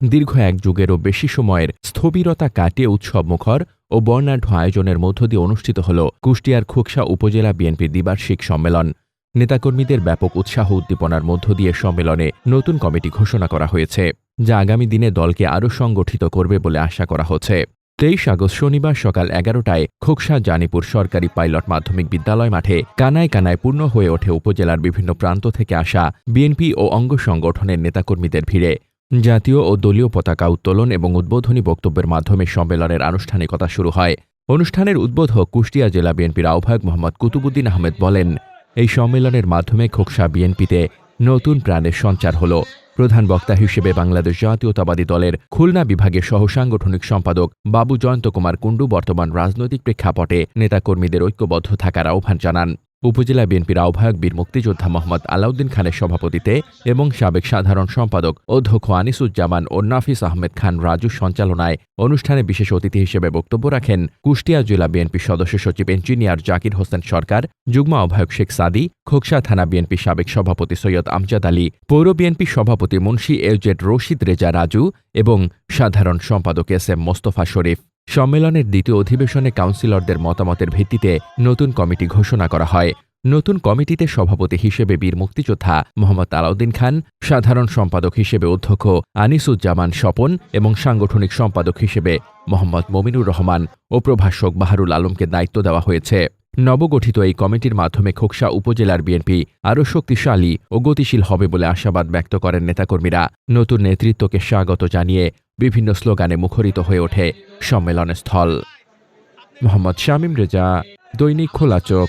দীর্ঘ এক যুগেরও বেশি সময়ের স্থবিরতা কাটিয়ে উৎসব মুখর ও বর্ণাঢ্য আয়োজনের মধ্য দিয়ে অনুষ্ঠিত হল কুষ্টিয়ার খোকসা উপজেলা বিএনপির দ্বিবার্ষিক সম্মেলন। নেতাকর্মীদের ব্যাপক উৎসাহ উদ্দীপনার মধ্য দিয়ে সম্মেলনে নতুন কমিটি ঘোষণা করা হয়েছে, যা আগামী দিনে দলকে আরও সংগঠিত করবে বলে আশা করা হচ্ছে। তেইশ আগস্ট শনিবার সকাল এগারোটায় খোকসা জানিপুর সরকারি পাইলট মাধ্যমিক বিদ্যালয় মাঠে কানায় কানায় পূর্ণ হয়ে ওঠে উপজেলার বিভিন্ন প্রান্ত থেকে আসা বিএনপি ও অঙ্গ সংগঠনের নেতাকর্মীদের ভিড়ে। জাতীয় ও দলীয় পতাকা উত্তোলন এবং উদ্বোধনী বক্তব্যের মাধ্যমে সম্মেলনের আনুষ্ঠানিকতা শুরু হয়। অনুষ্ঠানের উদ্বোধক কুষ্টিয়া জেলা বিএনপির আহ্বায়ক মোহাম্মদ কুতুবুদ্দিন আহমেদ বলেন, এই সম্মেলনের মাধ্যমে খোকসা বিএনপিতে নতুন প্রাণের সঞ্চার হল। প্রধান বক্তা হিসেবে বাংলাদেশ জাতীয়তাবাদী দলের খুলনা বিভাগের সহ সাংগঠনিক সম্পাদক বাবু জয়ন্ত কুমার কুণ্ডু বর্তমান রাজনৈতিক প্রেক্ষাপটে নেতাকর্মীদের ঐক্যবদ্ধ থাকার আহ্বান জানান। উপজেলা বিএনপির আহ্বায়ক বীর মুক্তিযোদ্ধা মোহাম্মদ আলাউদ্দিন খানের সভাপতিতে এবং সাবেক সাধারণ সম্পাদক অধ্যক্ষ আনিসুজ্জামান ও নাফিস আহমেদ খান রাজু সঞ্চালনায় অনুষ্ঠানে বিশেষ অতিথি হিসেবে বক্তব্য রাখেন কুষ্টিয়া জেলা বিএনপির সদস্য সচিব ইঞ্জিনিয়ার জাকির হোসেন সরকার, যুগ্ম আহ্বায়ক শেখ সাদি, খোকসা থানা বিএনপি সাবেক সভাপতি সৈয়দ আমজাদ আলী, পৌর বিএনপি সভাপতি মুন্সি এজেড রশিদ রেজা রাজু এবং সাধারণ সম্পাদক এস এম মোস্তফা শরীফ। সম্মেলনের দ্বিতীয় অধিবেশনে কাউন্সিলরদের মতামতের ভিত্তিতে নতুন কমিটি ঘোষণা করা হয়। নতুন কমিটিতে সভাপতি হিসেবে বীর মুক্তিযোদ্ধা মোহাম্মদ আলাউদ্দিন খান, সাধারণ সম্পাদক হিসেবে অধ্যক্ষ আনিসুজ্জামান স্বপন এবং সাংগঠনিক সম্পাদক হিসেবে মোহাম্মদ মমিনুর রহমান ও প্রভাষক বাহারুল আলমকে দায়িত্ব দেওয়া হয়েছে। নবগঠিত এই কমিটির মাধ্যমে খোকসা উপজেলার বিএনপি আরও শক্তিশালী ও গতিশীল হবে বলে আশাবাদ ব্যক্ত করেন নেতাকর্মীরা। নতুন নেতৃত্বকে স্বাগত জানিয়ে বিভিন্ন স্লোগানে মুখরিত হয়ে ওঠে সম্মেলনস্থল। মোহাম্মদ শামীম রেজা, দৈনিক খোলা চোখ।